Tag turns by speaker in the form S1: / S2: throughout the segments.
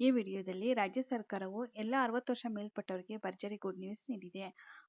S1: ಈ ವಿಡಿಯೋದಲ್ಲಿ ರಾಜ್ಯ ಸರ್ಕಾರವು ಎಲ್ಲ ಅರವತ್ತು ವರ್ಷ ಮೇಲ್ಪಟ್ಟವರಿಗೆ ಭರ್ಜರಿ ಗುಡ್ ನ್ಯೂಸ್ ನೀಡಿದೆ.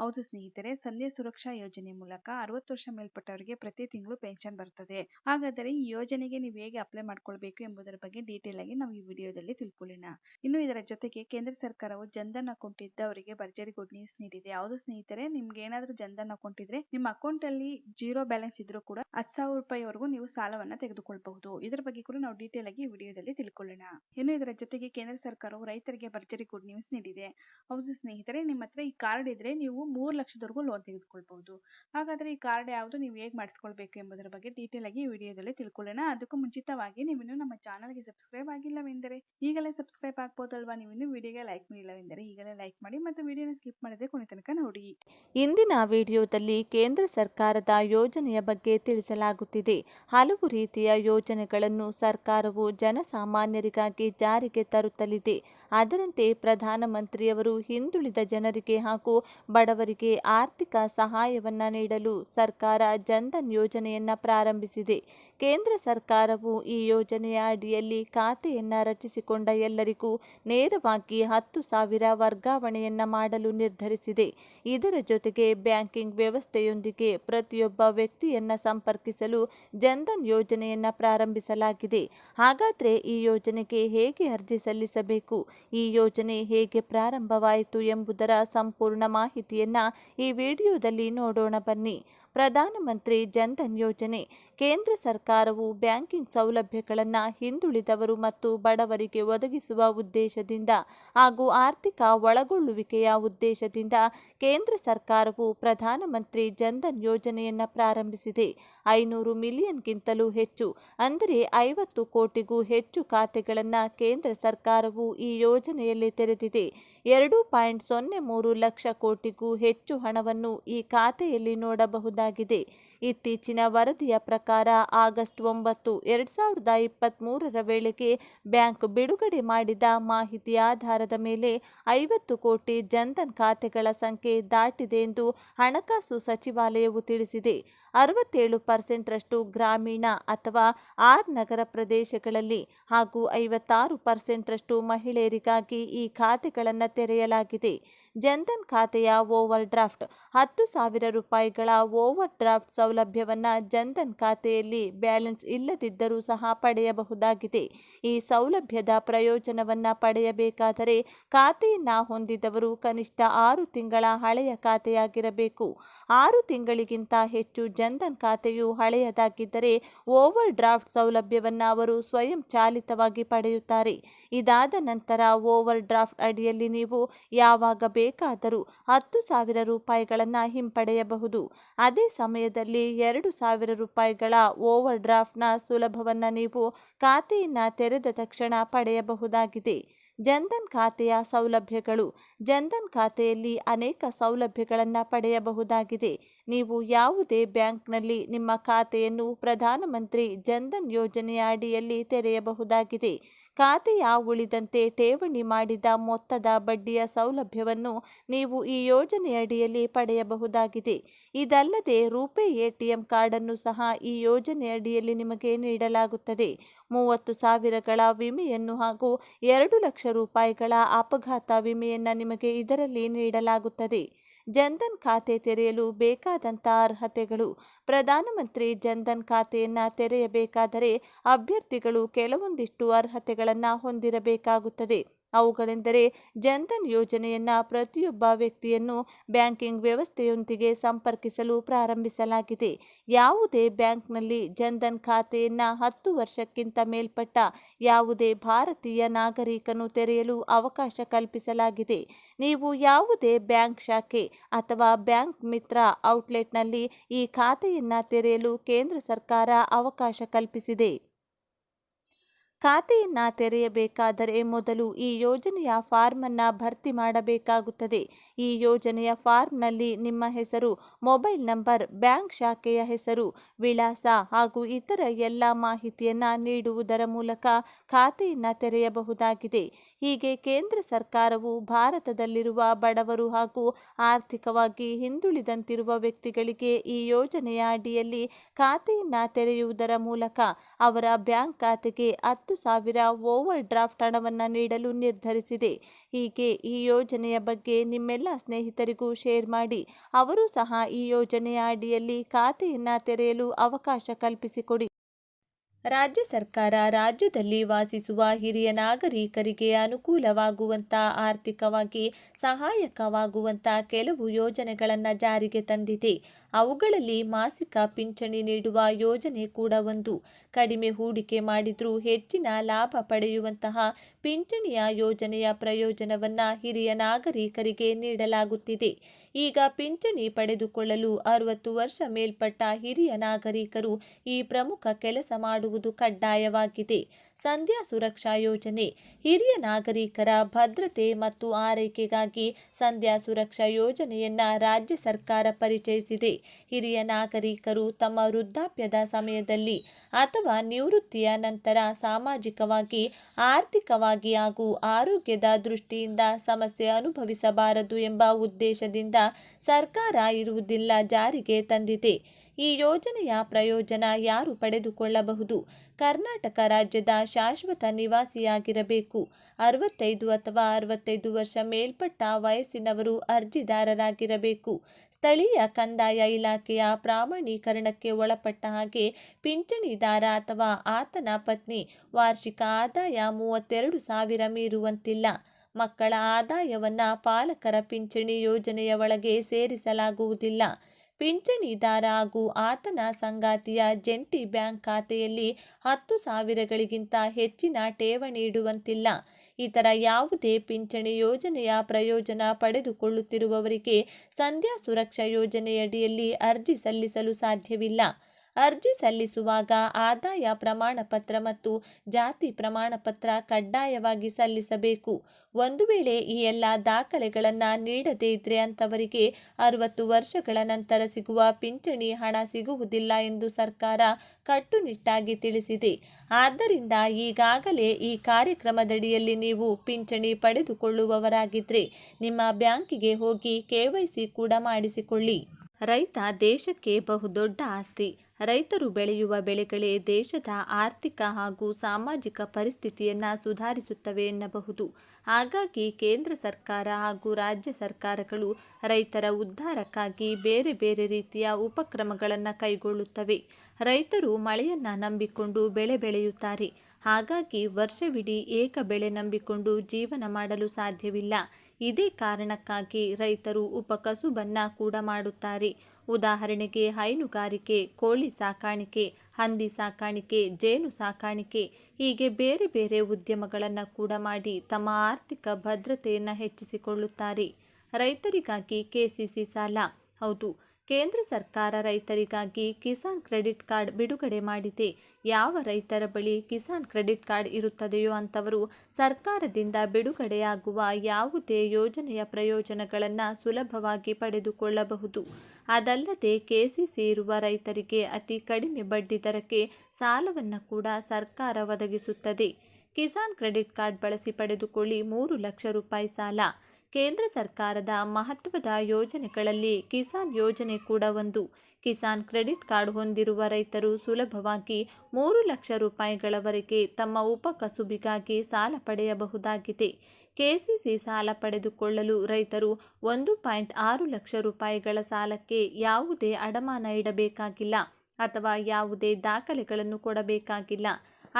S1: ಹೌದು ಸ್ನೇಹಿತರೆ, ಸಂಧ್ಯಾ ಸುರಕ್ಷಾ ಯೋಜನೆ ಮೂಲಕ ಅರವತ್ತು ವರ್ಷ ಮೇಲ್ಪಟ್ಟವರಿಗೆ ಪ್ರತಿ ತಿಂಗಳು ಪೆನ್ಷನ್ ಬರ್ತದೆ. ಹಾಗಾದರೆ ಈ ಯೋಜನೆಗೆ ನೀವು ಹೇಗೆ ಅಪ್ಲೈ ಮಾಡ್ಕೊಳ್ಬೇಕು ಎಂಬುದರ ಬಗ್ಗೆ ಡೀಟೇಲ್ ಆಗಿ ನಾವು ಈ ವಿಡಿಯೋದಲ್ಲಿ ತಿಳ್ಕೊಳ್ಳೋಣ. ಇನ್ನು ಇದರ ಜೊತೆಗೆ ಕೇಂದ್ರ ಸರ್ಕಾರವು ಜನ್ಧನ್ ಅಕೌಂಟ್ ಇದ್ದವರಿಗೆ ಭರ್ಜರಿ ಗುಡ್ ನ್ಯೂಸ್ ನೀಡಿದೆ. ಹೌದು ಸ್ನೇಹಿತರೆ, ನಿಮ್ಗೆ ಏನಾದರೂ ಜನ್ಧನ್ ಅಕೌಂಟ್ ಇದ್ರೆ ನಿಮ್ಮ ಅಕೌಂಟ್ ಅಲ್ಲಿ ಜೀರೋ ಬ್ಯಾಲೆನ್ಸ್ ಇದ್ರೂ ಕೂಡ ಹತ್ತು ಸಾವಿರ ರೂಪಾಯಿವರೆಗೂ ನೀವು ಸಾಲವನ್ನ ತೆಗೆದುಕೊಳ್ಬಹುದು. ಇದರ ಬಗ್ಗೆ ಕೂಡ ನಾವು ಡೀಟೇಲ್ ಆಗಿ ವಿಡಿಯೋದಲ್ಲಿ ತಿಳ್ಕೊಳ್ಳೋಣ. ಇನ್ನು ಇದರ ಜೊತೆಗೆ ಕೇಂದ್ರ ಸರ್ಕಾರವು ರೈತರಿಗೆ ಭರ್ಜರಿ ಗುಡ್ ನ್ಯೂಸ್ ನೀಡಿದೆ. ಹೌದು ಸ್ನೇಹಿತರೆ, ನಿಮ್ಮ ಹತ್ರ ಈ ಕಾರ್ಡ್ ಇದ್ರೆ ನೀವು ಮೂರು ಲಕ್ಷದವರೆಗೂ ಲೋನ್ ತೆಗೆದುಕೊಳ್ಬಹುದು. ಹಾಗಾದ್ರೆ ಈ ಕಾರ್ಡ್ ಯಾವುದು ನೀವು ಹೇಗೆ ಮಾಡಿಸ್ಕೊಳ್ಬೇಕು ಎಂಬುದರ ಬಗ್ಗೆ ಡೀಟೇಲ್ ಆಗಿ ಈ ವಿಡಿಯೋದಲ್ಲಿ ತಿಳ್ಕೊಳ್ಳೋಣ. ಅದಕ್ಕೂ ಮುಂಚಿತವಾಗಿ ನೀವಿನ್ನು ನಮ್ಮ ಚಾನಲ್ಗೆ ಸಬ್ಸ್ಕ್ರೈಬ್ ಆಗಿಲ್ಲವೆಂದರೆ ಈಗಲೇ ಸಬ್ಸ್ಕ್ರೈಬ್ ಆಗ್ಬೋದಲ್ವಾ? ನೀವಿನ್ನು ವಿಡಿಯೋಗೆ ಲೈಕ್ ಮಾಡಿಲ್ಲವೆಂದರೆ ಈಗಲೇ ಲೈಕ್ ಮಾಡಿ ಮತ್ತು ವಿಡಿಯೋನ ಸ್ಕಿಪ್ ಮಾಡದೆ ಕೊನೆ ತನಕ ನೋಡಿ.
S2: ಇಂದಿನ ವಿಡಿಯೋದಲ್ಲಿ ಕೇಂದ್ರ ಸರ್ಕಾರದ ಯೋಜನೆಯ ಬಗ್ಗೆ ತಿಳಿಸಲಾಗುತ್ತಿದೆ. ಹಲವು ರೀತಿಯ ಯೋಜನೆಗಳನ್ನು ಸರ್ಕಾರವು ಜನಸಾಮಾನ್ಯರಿಗಾಗಿ ಜಾರಿಗೆ ತರುತ್ತಲಿದೆ ಅದರಂತೆ ಪ್ರಧಾನಮಂತ್ರಿಯವರು ಹಿಂದುಳಿದ ಜನರಿಗೆ ಹಾಗೂ ಬಡವರಿಗೆ ಆರ್ಥಿಕ ಸಹಾಯವನ್ನು ನೀಡಲು ಸರ್ಕಾರ ಜನ್ಧನ್ ಯೋಜನೆಯನ್ನ ಪ್ರಾರಂಭಿಸಿದೆ. ಕೇಂದ್ರ ಸರ್ಕಾರವು ಈ ಯೋಜನೆಯ ಅಡಿಯಲ್ಲಿ ಖಾತೆಯನ್ನು ರಚಿಸಿಕೊಂಡ ಎಲ್ಲರಿಗೂ ನೇರವಾಗಿ ಹತ್ತು ಸಾವಿರ ವರ್ಗಾವಣೆಯನ್ನು ಮಾಡಲು ನಿರ್ಧರಿಸಿದೆ. ಇದರ ಜೊತೆಗೆ ಬ್ಯಾಂಕಿಂಗ್ ವ್ಯವಸ್ಥೆಯೊಂದಿಗೆ ಪ್ರತಿಯೊಬ್ಬ ವ್ಯಕ್ತಿಯನ್ನ ಸಂಪರ್ಕಿಸಲು ಜನ್ಧನ್ ಯೋಜನೆಯನ್ನ ಪ್ರಾರಂಭಿಸಲಾಗಿದೆ. ಹಾಗಾದರೆ ಈ ಯೋಜನೆಗೆ ಹೇಗೆ ಅರ್ಜಿ ಸಲ್ಲಿಸಬೇಕು? ಈ ಯೋಜನೆ ಹೇಗೆ ಪ್ರಾರಂಭವಾಯಿತು ಎಂಬುದರ ಸಂಪೂರ್ಣ ಮಾಹಿತಿಯನ್ನ ಈ ವಿಡಿಯೋದಲ್ಲಿ ನೋಡೋಣ ಬನ್ನಿ. ಪ್ರಧಾನಮಂತ್ರಿ ಜನ್ಧನ್ ಯೋಜನೆ. ಕೇಂದ್ರ ಸರ್ಕಾರವು ಬ್ಯಾಂಕಿಂಗ್ ಸೌಲಭ್ಯಗಳನ್ನು ಹಿಂದುಳಿದವರು ಮತ್ತು ಬಡವರಿಗೆ ಒದಗಿಸುವ ಉದ್ದೇಶದಿಂದ ಹಾಗೂ ಆರ್ಥಿಕ ಒಳಗೊಳ್ಳುವಿಕೆಯ ಉದ್ದೇಶದಿಂದ ಕೇಂದ್ರ ಸರ್ಕಾರವು ಪ್ರಧಾನಮಂತ್ರಿ ಜನ್ಧನ್ ಯೋಜನೆಯನ್ನು ಪ್ರಾರಂಭಿಸಿದೆ. ಐನೂರು ಮಿಲಿಯನ್ಗಿಂತಲೂ ಹೆಚ್ಚು, ಅಂದರೆ ಐವತ್ತು ಕೋಟಿಗೂ ಹೆಚ್ಚು ಖಾತೆಗಳನ್ನು ಕೇಂದ್ರ ಸರ್ಕಾರವು ಈ ಯೋಜನೆಯಲ್ಲಿ ತೆರೆದಿದೆ. ಎರಡು ಪಾಯಿಂಟ್ ಸೊನ್ನೆ ಮೂರು ಲಕ್ಷ ಕೋಟಿಗೂ ಹೆಚ್ಚು ಹಣವನ್ನು ಈ ಖಾತೆಯಲ್ಲಿ ನೋಡಬಹುದಾಗಿದೆ. ಇತ್ತೀಚಿನ ವರದಿಯ ಪ್ರಕಾರ ಆಗಸ್ಟ್ ಒಂಬತ್ತು, ಎರಡ್ ಸಾವಿರದ ಇಪ್ಪತ್ತ್ಮೂರರ ವೇಳೆಗೆ ಬ್ಯಾಂಕ್ ಬಿಡುಗಡೆ ಮಾಡಿದ ಮಾಹಿತಿ ಆಧಾರದ ಮೇಲೆ ಐವತ್ತು ಕೋಟಿ ಜನ್ಧನ್ ಖಾತೆಗಳ ಸಂಖ್ಯೆ ದಾಟಿದೆ ಎಂದು ಹಣಕಾಸು ಸಚಿವಾಲಯವು ತಿಳಿಸಿದೆ. ಅರವತ್ತೇಳು ಪರ್ಸೆಂಟ್ರಷ್ಟು ಗ್ರಾಮೀಣ ಅಥವಾ ಆರ್ ನಗರ ಪ್ರದೇಶಗಳಲ್ಲಿ ಹಾಗೂ ಐವತ್ತಾರು ಪರ್ಸೆಂಟ್ರಷ್ಟು ಮಹಿಳೆಯರಿಗಾಗಿ ಈ ಖಾತೆಗಳನ್ನು ತೆರೆಯಲಾಗಿದೆ. ಜನ್ಧನ್ ಖಾತೆಯ ಓವರ್ ಡ್ರಾಫ್ಟ್ ಹತ್ತು ಸಾವಿರ ರೂಪಾಯಿಗಳ ಓವರ್ ಡ್ರಾಫ್ಟ್ ಸೌಲಭ್ಯವನ್ನು ಜನ್ಧನ್ ಖಾತೆಯಲ್ಲಿ ಬ್ಯಾಲೆನ್ಸ್ ಇಲ್ಲದಿದ್ದರೂ ಸಹ ಪಡೆಯಬಹುದಾಗಿದೆ. ಈ ಸೌಲಭ್ಯದ ಪ್ರಯೋಜನವನ್ನು ಪಡೆಯಬೇಕಾದರೆ ಖಾತೆಯನ್ನು ಹೊಂದಿದವರು ಕನಿಷ್ಠ ಆರು ತಿಂಗಳ ಹಳೆಯ ಖಾತೆಯಾಗಿರಬೇಕು. ಆರು ತಿಂಗಳಿಗಿಂತ ಹೆಚ್ಚು ಜನ್ಧನ್ ಖಾತೆಯು ಹಳೆಯದಾಗಿದ್ದರೆ ಓವರ್ ಡ್ರಾಫ್ಟ್ ಸೌಲಭ್ಯವನ್ನು ಅವರು ಸ್ವಯಂ ಚಾಲಿತವಾಗಿ ಪಡೆಯುತ್ತಾರೆ. ಇದಾದ ನಂತರ ಓವರ್ ಡ್ರಾಫ್ಟ್ ಅಡಿಯಲ್ಲಿ ನೀವು ಯಾವಾಗ ಬೇಕಾದರೂ ಹತ್ತು ಸಾವಿರ ರೂಪಾಯಿಗಳನ್ನು ಹಿಂಪಡೆಯಬಹುದು. ಅದೇ ಸಮಯದಲ್ಲಿ ಎರಡು ಸಾವಿರ ರೂಪಾಯಿಗಳ ಓವರ್ ಡ್ರಾಫ್ಟ್ನ ಸುಲಭವನ್ನು ನೀವು ಖಾತೆಯನ್ನು ತೆರೆದ ತಕ್ಷಣ ಪಡೆಯಬಹುದಾಗಿದೆ. ಜನ್ಧನ್ ಖಾತೆಯ ಸೌಲಭ್ಯಗಳು. ಜನ್ಧನ್ ಖಾತೆಯಲ್ಲಿ ಅನೇಕ ಸೌಲಭ್ಯಗಳನ್ನು ಪಡೆಯಬಹುದಾಗಿದೆ. ನೀವು ಯಾವುದೇ ಬ್ಯಾಂಕ್ನಲ್ಲಿ ನಿಮ್ಮ ಖಾತೆಯನ್ನು ಪ್ರಧಾನಮಂತ್ರಿ ಜನ್ಧನ್ ಯೋಜನೆಯ ಅಡಿಯಲ್ಲಿ ತೆರೆಯಬಹುದಾಗಿದೆ. ಖಾತೆಯ ಉಳಿದಂತೆ ಠೇವಣಿ ಮಾಡಿದ ಮೊತ್ತದ ಬಡ್ಡಿಯ ಸೌಲಭ್ಯವನ್ನು ನೀವು ಈ ಯೋಜನೆಯಡಿಯಲ್ಲಿ ಪಡೆಯಬಹುದಾಗಿದೆ. ಇದಲ್ಲದೆ ರೂಪೇ ಎಟಿಎಂ ಕಾರ್ಡನ್ನು ಸಹ ಈ ಯೋಜನೆಯಡಿಯಲ್ಲಿ ನಿಮಗೆ ನೀಡಲಾಗುತ್ತದೆ. ಮೂವತ್ತು ಸಾವಿರಗಳ ವಿಮೆಯನ್ನು ಹಾಗೂ ಎರಡು ಲಕ್ಷ ರೂಪಾಯಿಗಳ ಅಪಘಾತ ವಿಮೆಯನ್ನು ನಿಮಗೆ ಇದರಲ್ಲಿ ನೀಡಲಾಗುತ್ತದೆ. ಜನ್ಧನ್ ಖಾತೆ ತೆರೆಯಲು ಬೇಕಾದಂಥ ಅರ್ಹತೆಗಳು. ಪ್ರಧಾನಮಂತ್ರಿ ಜನ್ಧನ್ ಖಾತೆಯನ್ನು ತೆರೆಯಬೇಕಾದರೆ ಅಭ್ಯರ್ಥಿಗಳು ಕೆಲವೊಂದಿಷ್ಟು ಅರ್ಹತೆಗಳನ್ನು ಹೊಂದಿರಬೇಕಾಗುತ್ತದೆ. ಅವುಗಳೆಂದರೆ ಜನ್ಧನ್ ಯೋಜನೆಯನ್ನ ಪ್ರತಿಯೊಬ್ಬ ವ್ಯಕ್ತಿಯನ್ನು ಬ್ಯಾಂಕಿಂಗ್ ವ್ಯವಸ್ಥೆಯೊಂದಿಗೆ ಸಂಪರ್ಕಿಸಲು ಪ್ರಾರಂಭಿಸಲಾಗಿದೆ. ಯಾವುದೇ ಬ್ಯಾಂಕ್ನಲ್ಲಿ ಜನ್ಧನ್ ಖಾತೆಯನ್ನು ಹತ್ತು ವರ್ಷಕ್ಕಿಂತ ಮೇಲ್ಪಟ್ಟ ಯಾವುದೇ ಭಾರತೀಯ ನಾಗರಿಕನು ತೆರೆಯಲು ಅವಕಾಶ ಕಲ್ಪಿಸಲಾಗಿದೆ. ನೀವು ಯಾವುದೇ ಬ್ಯಾಂಕ್ ಶಾಖೆ ಅಥವಾ ಬ್ಯಾಂಕ್ ಮಿತ್ರ ಔಟ್ಲೆಟ್ನಲ್ಲಿ ಈ ಖಾತೆಯನ್ನು ತೆರೆಯಲು ಕೇಂದ್ರ ಸರ್ಕಾರ ಅವಕಾಶ ಕಲ್ಪಿಸಿದೆ. ಖಾತೆಯನ್ನ ತೆರೆಯಬೇಕಾದರೆ ಮೊದಲು ಈ ಯೋಜನೆಯ ಫಾರ್ಮ್ ಅನ್ನ ಭರ್ತಿ ಮಾಡಬೇಕಾಗುತ್ತದೆ. ಈ ಯೋಜನೆಯ ಫಾರ್ಮ್ನಲ್ಲಿ ನಿಮ್ಮ ಹೆಸರು, ಮೊಬೈಲ್ ನಂಬರ್, ಬ್ಯಾಂಕ್ ಶಾಖೆಯ ಹೆಸರು, ವಿಳಾಸ ಹಾಗೂ ಇತರ ಎಲ್ಲ ಮಾಹಿತಿಯನ್ನ ನೀಡುವುದರ ಮೂಲಕ ಖಾತೆಯನ್ನ ತೆರೆಯಬಹುದಾಗಿದೆ. ಹೀಗೆ ಕೇಂದ್ರ ಸರ್ಕಾರವು ಭಾರತದಲ್ಲಿರುವ ಬಡವರು ಹಾಗೂ ಆರ್ಥಿಕವಾಗಿ ಹಿಂದುಳಿದಂತಿರುವ ವ್ಯಕ್ತಿಗಳಿಗೆ ಈ ಯೋಜನೆಯ ಅಡಿಯಲ್ಲಿ ಖಾತೆಯನ್ನು ತೆರೆಯುವುದರ ಮೂಲಕ ಅವರ ಬ್ಯಾಂಕ್ ಖಾತೆಗೆ ಹತ್ತು ಸಾವಿರ ಓವರ್ ಡ್ರಾಫ್ಟ್ ಹಣವನ್ನು ನೀಡಲು ನಿರ್ಧರಿಸಿದೆ. ಹೀಗೆ ಈ ಯೋಜನೆಯ ಬಗ್ಗೆ ನಿಮ್ಮೆಲ್ಲ ಸ್ನೇಹಿತರಿಗೂ ಶೇರ್ ಮಾಡಿ, ಅವರು ಸಹ ಈ ಯೋಜನೆಯ ಅಡಿಯಲ್ಲಿ ಖಾತೆಯನ್ನು ತೆರೆಯಲು ಅವಕಾಶ ಕಲ್ಪಿಸಿಕೊಡಿ. ರಾಜ್ಯ ಸರ್ಕಾರ ರಾಜ್ಯದಲ್ಲಿ ವಾಸಿಸುವ ಹಿರಿಯ ನಾಗರಿಕರಿಗೆ ಅನುಕೂಲವಾಗುವಂಥ ಆರ್ಥಿಕವಾಗಿ ಸಹಾಯಕವಾಗುವಂಥ ಕೆಲವು ಯೋಜನೆಗಳನ್ನು ಜಾರಿಗೆ ತಂದಿದೆ. ಅವುಗಳಲ್ಲಿ ಮಾಸಿಕ ಪಿಂಚಣಿ ನೀಡುವ ಯೋಜನೆ ಕೂಡ ಒಂದು. ಕಡಿಮೆ ಹೂಡಿಕೆ ಮಾಡಿದರೂ ಹೆಚ್ಚಿನ ಲಾಭ ಪಡೆಯುವಂತಹ ಪಿಂಚಣಿಯ ಯೋಜನೆಯ ಪ್ರಯೋಜನವನ್ನು ಹಿರಿಯ ನಾಗರಿಕರಿಗೆ ನೀಡಲಾಗುತ್ತಿದೆ. ಈಗ ಪಿಂಚಣಿ ಪಡೆದುಕೊಳ್ಳಲು ಅರವತ್ತು ವರ್ಷ ಮೇಲ್ಪಟ್ಟ ಹಿರಿಯ ನಾಗರಿಕರು ಈ ಪ್ರಮುಖ ಕೆಲಸ ಮಾಡುವುದು ಕಡ್ಡಾಯವಾಗಿದೆ. ಸಂಧ್ಯಾ ಸುರಕ್ಷಾ ಯೋಜನೆ. ಹಿರಿಯ ನಾಗರಿಕರ ಭದ್ರತೆ ಮತ್ತು ಆರೈಕೆಗಾಗಿ ಸಂಧ್ಯಾ ಸುರಕ್ಷಾ ಯೋಜನೆಯನ್ನ ರಾಜ್ಯ ಸರ್ಕಾರ ಪರಿಚಯಿಸಿದೆ. ಹಿರಿಯ ನಾಗರಿಕರು ತಮ್ಮ ವೃದ್ಧಾಪ್ಯದ ಸಮಯದಲ್ಲಿ ಅಥವಾ ನಿವೃತ್ತಿಯ ನಂತರ ಸಾಮಾಜಿಕವಾಗಿ, ಆರ್ಥಿಕವಾಗಿ ಹಾಗೂ ಆರೋಗ್ಯದ ದೃಷ್ಟಿಯಿಂದ ಸಮಸ್ಯೆ ಅನುಭವಿಸಬಾರದು ಎಂಬ ಉದ್ದೇಶದಿಂದ ಸರ್ಕಾರ ಇರುವುದಿಲ್ಲ ಜಾರಿಗೆ ತಂದಿದೆ. ಈ ಯೋಜನೆಯ ಪ್ರಯೋಜನ ಯಾರು ಪಡೆದುಕೊಳ್ಳಬಹುದು? ಕರ್ನಾಟಕ ರಾಜ್ಯದ ಶಾಶ್ವತ ನಿವಾಸಿಯಾಗಿರಬೇಕು. ಅರವತ್ತೈದು ಅಥವಾ ಅರವತ್ತೈದು ವರ್ಷ ಮೇಲ್ಪಟ್ಟ ವಯಸ್ಸಿನವರು ಅರ್ಜಿದಾರರಾಗಿರಬೇಕು. ಸ್ಥಳೀಯ ಕಂದಾಯ ಇಲಾಖೆಯ ಪ್ರಾಮಾಣೀಕರಣಕ್ಕೆ ಒಳಪಟ್ಟ ಹಾಗೆ ಪಿಂಚಣಿದಾರ ಅಥವಾ ಆತನ ಪತ್ನಿ ವಾರ್ಷಿಕ ಆದಾಯ ಮೂವತ್ತೆರಡು ಸಾವಿರ ಮೀರುವಂತಿಲ್ಲ. ಮಕ್ಕಳ ಆದಾಯವನ್ನು ಪಾಲಕರ ಪಿಂಚಣಿ ಯೋಜನೆಯ ಒಳಗೆ ಸೇರಿಸಲಾಗುವುದಿಲ್ಲ. ಪಿಂಚಣಿದಾರ ಹಾಗೂ ಆತನ ಸಂಗಾತಿಯ ಜಂಟಿ ಬ್ಯಾಂಕ್ ಖಾತೆಯಲ್ಲಿ ಹತ್ತು ಸಾವಿರಗಳಿಗಿಂತ ಹೆಚ್ಚಿನ ಠೇವಣಿ ಇಡುವಂತಿಲ್ಲ. ಇತರ ಯಾವುದೇ ಪಿಂಚಣಿ ಯೋಜನೆಯ ಪ್ರಯೋಜನ ಪಡೆದುಕೊಳ್ಳುತ್ತಿರುವವರಿಗೆ ಸಂಧ್ಯಾ ಸುರಕ್ಷಾ ಯೋಜನೆಯಡಿಯಲ್ಲಿ ಅರ್ಜಿ ಸಲ್ಲಿಸಲು ಸಾಧ್ಯವಿಲ್ಲ. ಅರ್ಜಿ ಸಲ್ಲಿಸುವಾಗ ಆದಾಯ ಪ್ರಮಾಣ ಪತ್ರ ಮತ್ತು ಜಾತಿ ಪ್ರಮಾಣ ಪತ್ರ ಕಡ್ಡಾಯವಾಗಿ ಸಲ್ಲಿಸಬೇಕು. ಒಂದು ವೇಳೆ ಈ ಎಲ್ಲ ದಾಖಲೆಗಳನ್ನು ನೀಡದೇ ಇದ್ರೆ ಅಂಥವರಿಗೆ ಅರವತ್ತು ವರ್ಷಗಳ ನಂತರ ಸಿಗುವ ಪಿಂಚಣಿ ಹಣ ಸಿಗುವುದಿಲ್ಲ ಎಂದು ಸರ್ಕಾರ ಕಟ್ಟುನಿಟ್ಟಾಗಿ ತಿಳಿಸಿದೆ. ಆದ್ದರಿಂದ ಈಗಾಗಲೇ ಈ ಕಾರ್ಯಕ್ರಮದಡಿಯಲ್ಲಿ ನೀವು ಪಿಂಚಣಿ ಪಡೆದುಕೊಳ್ಳುವವರಾಗಿದ್ದರೆ ನಿಮ್ಮ ಬ್ಯಾಂಕಿಗೆ ಹೋಗಿ ಕೆವೈಸಿ ಕೂಡ ಮಾಡಿಸಿಕೊಳ್ಳಿ. ರೈತ ದೇಶಕ್ಕೆ ಬಹುದೊಡ್ಡ ಆಸ್ತಿ. ರೈತರು ಬೆಳೆಯುವ ಬೆಳೆಗಳೇ ದೇಶದ ಆರ್ಥಿಕ ಹಾಗೂ ಸಾಮಾಜಿಕ ಪರಿಸ್ಥಿತಿಯನ್ನು ಸುಧಾರಿಸುತ್ತವೆ ಎನ್ನಬಹುದು. ಹಾಗಾಗಿ ಕೇಂದ್ರ ಸರ್ಕಾರ ಹಾಗೂ ರಾಜ್ಯ ಸರ್ಕಾರಗಳು ರೈತರ ಉದ್ಧಾರಕ್ಕಾಗಿ ಬೇರೆ ಬೇರೆ ರೀತಿಯ ಉಪಕ್ರಮಗಳನ್ನು ಕೈಗೊಳ್ಳುತ್ತವೆ. ರೈತರು ಮಳೆಯನ್ನು ನಂಬಿಕೊಂಡು ಬೆಳೆ ಬೆಳೆಯುತ್ತಾರೆ. ಹಾಗಾಗಿ ವರ್ಷವಿಡೀ ಏಕ ಬೆಳೆ ನಂಬಿಕೊಂಡು ಜೀವನ ಮಾಡಲು ಸಾಧ್ಯವಿಲ್ಲ. ಇದೇ ಕಾರಣಕ್ಕಾಗಿ ರೈತರು ಉಪಕಸುಬನ್ನ ಕೂಡ ಮಾಡುತ್ತಾರೆ. ಉದಾಹರಣೆಗೆ ಹೈನುಗಾರಿಕೆ ಕೋಳಿ ಸಾಕಾಣಿಕೆ, ಹಂದಿ ಸಾಕಾಣಿಕೆ, ಜೇನು ಸಾಕಾಣಿಕೆ, ಹೀಗೆ ಬೇರೆ ಬೇರೆ ಉದ್ಯಮಗಳನ್ನು ಕೂಡ ಮಾಡಿ ತಮ್ಮ ಆರ್ಥಿಕ ಭದ್ರತೆಯನ್ನು ಹೆಚ್ಚಿಸಿಕೊಳ್ಳುತ್ತಾರೆ. ರೈತರಿಗಾಗಿ ಕೆಸಿಸಿ ಸಾಲ. ಹೌದು ಕೇಂದ್ರ ಸರ್ಕಾರ ರೈತರಿಗಾಗಿ ಕಿಸಾನ್ ಕ್ರೆಡಿಟ್ ಕಾರ್ಡ್ ಬಿಡುಗಡೆ ಮಾಡಿದೆ. ಯಾವ ರೈತರ ಬಳಿ ಕಿಸಾನ್ ಕ್ರೆಡಿಟ್ ಕಾರ್ಡ್ ಇರುತ್ತದೆಯೋ ಅಂಥವರು ಸರ್ಕಾರದಿಂದ ಬಿಡುಗಡೆಯಾಗುವ ಯಾವುದೇ ಯೋಜನೆಯ ಪ್ರಯೋಜನಗಳನ್ನು ಸುಲಭವಾಗಿ ಪಡೆದುಕೊಳ್ಳಬಹುದು. ಅದಲ್ಲದೆ ಕೆಸಿಸಿ ಇರುವ ರೈತರಿಗೆ ಅತಿ ಕಡಿಮೆ ಬಡ್ಡಿ ದರಕ್ಕೆ ಸಾಲವನ್ನು ಕೂಡ ಸರ್ಕಾರ ಒದಗಿಸುತ್ತದೆ. ಕಿಸಾನ್ ಕ್ರೆಡಿಟ್ ಕಾರ್ಡ್ ಬಳಸಿ ಪಡೆದುಕೊಳ್ಳಿ ಮೂರು ಲಕ್ಷ ರೂಪಾಯಿ ಸಾಲ. ಕೇಂದ್ರ ಸರ್ಕಾರದ ಮಹತ್ವದ ಯೋಜನೆಗಳಲ್ಲಿ ಕಿಸಾನ್ ಯೋಜನೆ ಕೂಡ ಒಂದು. ಕಿಸಾನ್ ಕ್ರೆಡಿಟ್ ಕಾರ್ಡ್ ಹೊಂದಿರುವ ರೈತರು ಸುಲಭವಾಗಿ ಮೂರು ಲಕ್ಷ ರೂಪಾಯಿಗಳವರೆಗೆ ತಮ್ಮ ಉಪಕಸುಬಿಗಾಗಿ ಸಾಲ ಪಡೆಯಬಹುದಾಗಿದೆ. ಕೆಸಿಸಿ ಸಾಲ ಪಡೆದುಕೊಳ್ಳಲು ರೈತರು ಒಂದು ಪಾಯಿಂಟ್ ಆರು ಲಕ್ಷ ರೂಪಾಯಿಗಳ ಸಾಲಕ್ಕೆ ಯಾವುದೇ ಅಡಮಾನ ಇಡಬೇಕಾಗಿಲ್ಲ ಅಥವಾ ಯಾವುದೇ ದಾಖಲೆಗಳನ್ನು ಕೊಡಬೇಕಾಗಿಲ್ಲ.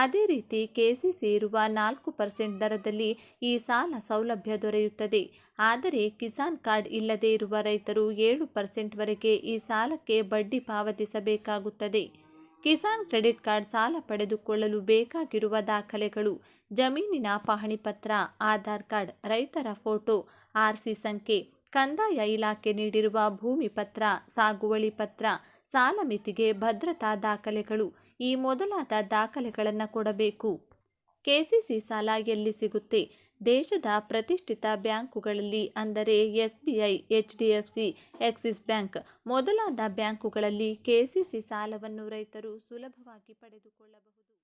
S2: ಅದೇ ರೀತಿ ಕೆಸಿಸಿ ಇರುವ ನಾಲ್ಕು ಪರ್ಸೆಂಟ್ ದರದಲ್ಲಿ ಈ ಸಾಲ ಸೌಲಭ್ಯ ದೊರೆಯುತ್ತದೆ. ಆದರೆ ಕಿಸಾನ್ ಕಾರ್ಡ್ ಇಲ್ಲದೇ ಇರುವ ರೈತರು ಏಳು ಪರ್ಸೆಂಟ್ವರೆಗೆ ಈ ಸಾಲಕ್ಕೆ ಬಡ್ಡಿ ಪಾವತಿಸಬೇಕಾಗುತ್ತದೆ. ಕಿಸಾನ್ ಕ್ರೆಡಿಟ್ ಕಾರ್ಡ್ ಸಾಲ ಪಡೆದುಕೊಳ್ಳಲು ಬೇಕಾಗಿರುವ ದಾಖಲೆಗಳು, ಜಮೀನಿನ ಪಹಣಿ ಪತ್ರ, ಆಧಾರ್ ಕಾರ್ಡ್, ರೈತರ ಫೋಟೋ ಆರ್ಸಿ ಸಂಖ್ಯೆ, ಕಂದಾಯ ಇಲಾಖೆ ನೀಡಿರುವ ಭೂಮಿ ಪತ್ರ, ಸಾಗುವಳಿ ಪತ್ರ ಸಾಲ ಮಿತಿಗೆ ಭದ್ರತಾ ದಾಖಲೆಗಳು. ಈ ಮೊದಲಾದ ದಾಖಲೆಗಳನ್ನು ಕೊಡಬೇಕು. ಕೆಸಿಸಿ ಸಾಲ ಎಲ್ಲಿ ಸಿಗುತ್ತೆ? ದೇಶದ ಪ್ರತಿಷ್ಠಿತ ಬ್ಯಾಂಕುಗಳಲ್ಲಿ ಅಂದರೆ S B I H D F C, Axis bank ಮೊದಲಾದ ಬ್ಯಾಂಕುಗಳಲ್ಲಿ ಕೆಸಿಸಿ ಸಾಲವನ್ನು ರೈತರು ಸುಲಭವಾಗಿ ಪಡೆದುಕೊಳ್ಳಬಹುದು.